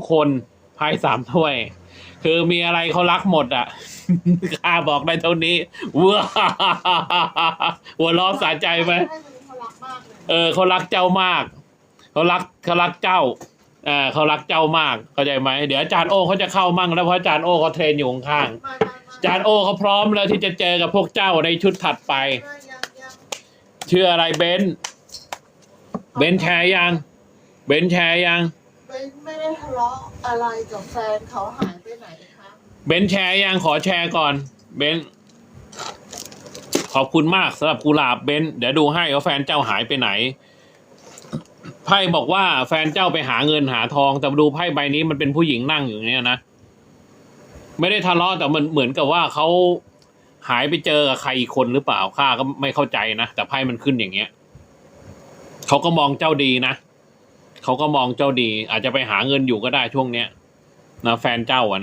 ทุกคนไพ่สามถ้วย คือมีอะไรเขารักหมดอะข้าบอกได้เท่านี้ว้าหัวเร้อสะใจไหมเออเขารักเจ้ามากเขารักเขารักเจ้าอ่าเขารักเจ้ามากเข้าใจไหมเดี๋ยวอาจารย์โอเขาจะเข้ามั่งแล้วเพราะอาจารย์โอเขาเทรนอยู่ข้างๆอาจารย์โอเขาพร้อมแล้วที่จะเจอกับพวกเจ้าในชุดถัดไปมายังยังชื่ออะไรเบนเบนแชร์ยัง เบนแชร์ยัง ไม่ไม่ได้ทะเลาะอะไรกับแฟนเขาหายไปไหนคะเบนซ์แชร์ยังขอแชร์ก่อน เบนซ์ขอบคุณมากสำหรับกุหลาบเบนซ์เดี๋ยวดูให้ว่าแฟนเจ้าหายไปไหนไพ่บอกว่าแฟนเจ้าไปหาเงินหาทอง แต่ดูไพ่ใบนี้มันเป็นผู้หญิงนั่งอยู่เนี่ยนะไม่ได้ทะเลาะแต่มันเหมือนกับว่าเขาหายไปเจอกับใครอีกคนหรือเปล่าข้าก็ไม่เข้าใจนะแต่ไพ่มันขึ้นอย่างเงี้ยเขาก็มองเจ้าดีนะ เขาก็มองเจ้าดี อาจจะไปหาเงินอยู่ก็ได้ช่วงเนี้ยนะแฟนเจ้าอะนะ